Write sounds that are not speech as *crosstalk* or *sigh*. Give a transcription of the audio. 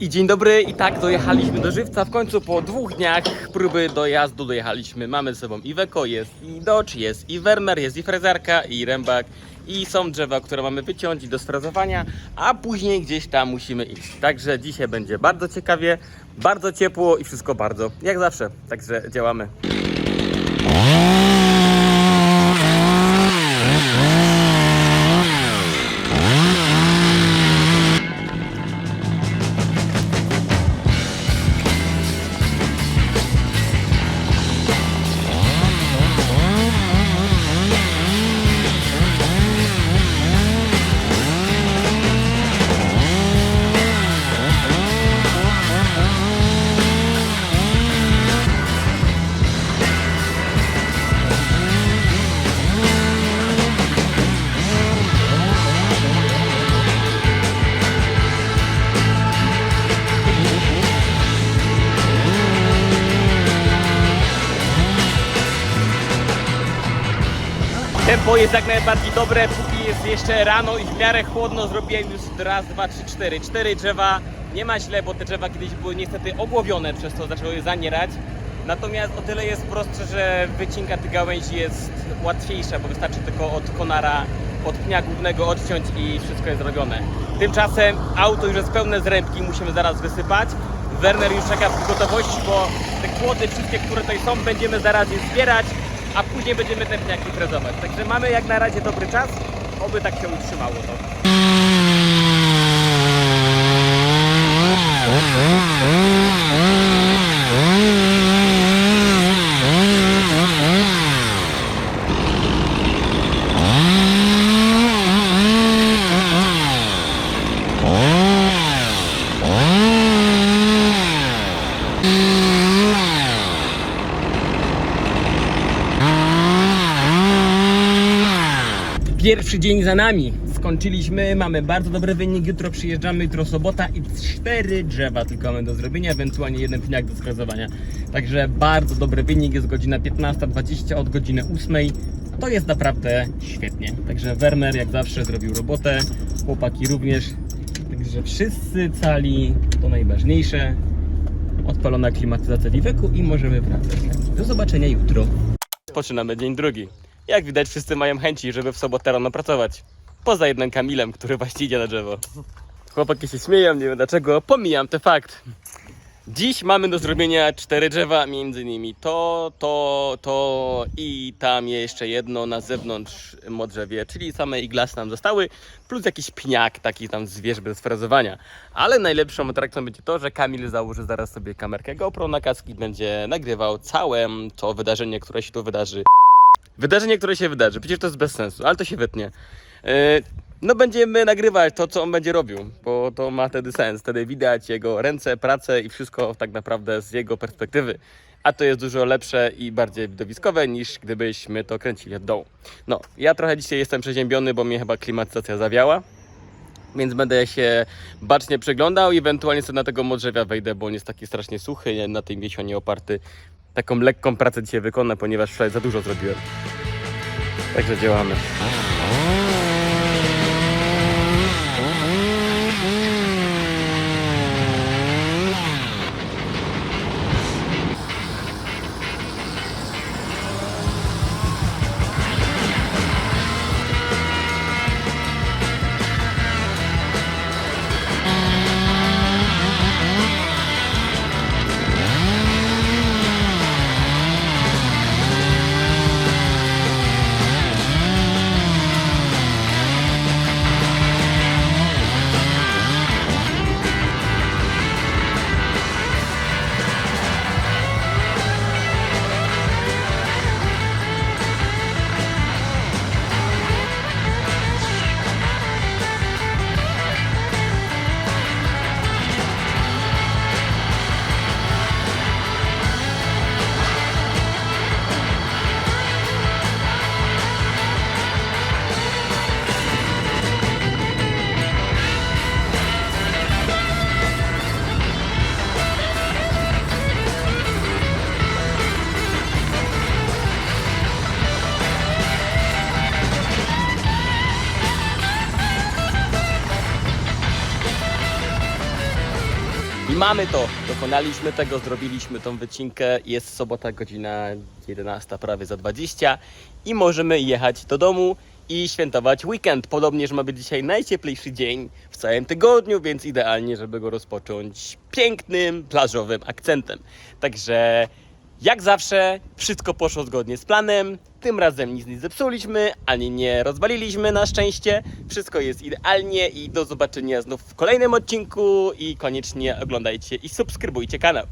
I dzień dobry, i tak dojechaliśmy do Żywca. W końcu po dwóch dniach próby dojazdu dojechaliśmy. Mamy ze sobą Iweko, jest i Dodge, jest i Werner, jest i frezarka, i rębak. I są drzewa, które mamy wyciąć i do sfrezowania, a później gdzieś tam musimy iść. Także dzisiaj będzie bardzo ciekawie, bardzo ciepło i wszystko bardzo jak zawsze. Także działamy. Tempo jest jak najbardziej dobre, póki jest jeszcze rano i w miarę chłodno zrobiłem już raz, dwa, trzy, cztery. Cztery drzewa, nie ma źle, bo te drzewa kiedyś były niestety ogłowione, przez to zaczęły je zanierać. Natomiast o tyle jest prostsze, że wycinka tych gałęzi jest łatwiejsza, bo wystarczy tylko od konara, od pnia głównego odciąć i wszystko jest zrobione. Tymczasem auto już jest pełne zrębki, musimy zaraz wysypać. Werner już czeka w gotowości, bo te kłody wszystkie, które tutaj są, będziemy zaraz je zbierać, a później będziemy te pniaki frezować. Także mamy jak na razie dobry czas, oby tak się utrzymało to. *laughs* Pierwszy dzień za nami. Skończyliśmy, mamy bardzo dobry wynik. Jutro przyjeżdżamy, jutro sobota i cztery drzewa tylko mamy do zrobienia, ewentualnie jeden pniak do skrazowania. Także bardzo dobry wynik, jest godzina 15.20 od godziny 8. To jest naprawdę świetnie. Także Werner jak zawsze zrobił robotę, chłopaki również. Także wszyscy cali, to najważniejsze. Odpalona klimatyzacja Wiweku i możemy wracać. Do zobaczenia jutro. Poczynamy dzień drugi. Jak widać, wszyscy mają chęci, żeby w sobotę rano pracować. Poza jednym Kamilem, który właśnie idzie na drzewo. Chłopaki się śmieją, nie wiem dlaczego, pomijam ten fakt. Dziś mamy do zrobienia cztery drzewa, między innymi to, to, to i tam jeszcze jedno na zewnątrz modrzewie, czyli same iglasy nam zostały, plus jakiś pniak, taki tam zwierz bez frezowania. Ale najlepszą atrakcją będzie to, że Kamil założy zaraz sobie kamerkę GoPro na kaski, będzie nagrywał całe to wydarzenie, które się tu wydarzy. Wydarzenie, które się wydarzy. Przecież to jest bez sensu, ale to się wytnie. Yy, No będziemy nagrywać to, co on będzie robił, bo to ma wtedy sens. Wtedy widać jego ręce, pracę i wszystko tak naprawdę z jego perspektywy. A to jest dużo lepsze i bardziej widowiskowe niż gdybyśmy to kręcili od dołu. No, ja trochę dzisiaj jestem przeziębiony, bo mnie chyba klimatyzacja zawiała. Więc będę się bacznie przeglądał i ewentualnie sobie na tego modrzewia wejdę, bo on jest taki strasznie suchy, na tym wiesionie oparty. Taką lekką pracę dzisiaj wykonam, ponieważ wczoraj za dużo zrobiłem. Także działamy. Mamy to, dokonaliśmy tego, zrobiliśmy tą wycinkę. Jest sobota, godzina 11, prawie za 20 i możemy jechać do domu i świętować weekend. Podobnież ma być dzisiaj najcieplejszy dzień w całym tygodniu, więc idealnie, żeby go rozpocząć pięknym, plażowym akcentem. Także jak zawsze, wszystko poszło zgodnie z planem. Tym razem nic nie zepsuliśmy, ani nie rozwaliliśmy na szczęście. Wszystko jest idealnie i do zobaczenia znów w kolejnym odcinku i koniecznie oglądajcie i subskrybujcie kanał.